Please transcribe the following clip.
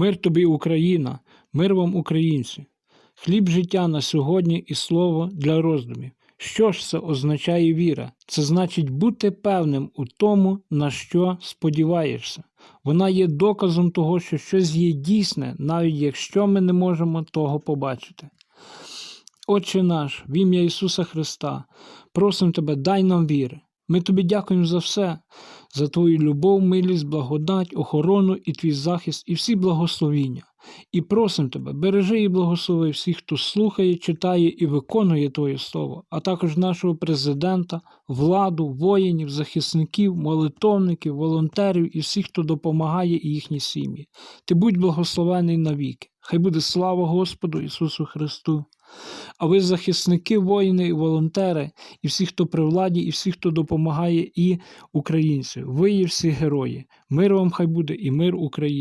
Мир тобі, Україна, мир вам, українці. Хліб життя на сьогодні і слово для роздумів. Що ж це означає віра? Це значить бути певним у тому, на що сподіваєшся. Вона є доказом того, що щось є дійсне, навіть якщо ми не можемо того побачити. Отче наш, в ім'я Ісуса Христа, просимо Тебе, дай нам віри. Ми тобі дякуємо за все, за Твою любов, милість, благодать, охорону і твій захист, і всі благословіння. І просимо Тебе, бережи і благослови всіх, хто слухає, читає і виконує Твоє Слово, а також нашого президента, владу, воїнів, захисників, молитовників, волонтерів і всіх, хто допомагає і їхні сім'ї. Ти будь благословений навіки. Хай буде слава Господу Ісусу Христу. А ви захисники, воїни і волонтери, і всі, хто при владі, і всі, хто допомагає, і українцю. Ви є всі герої. Мир вам хай буде і мир Україні.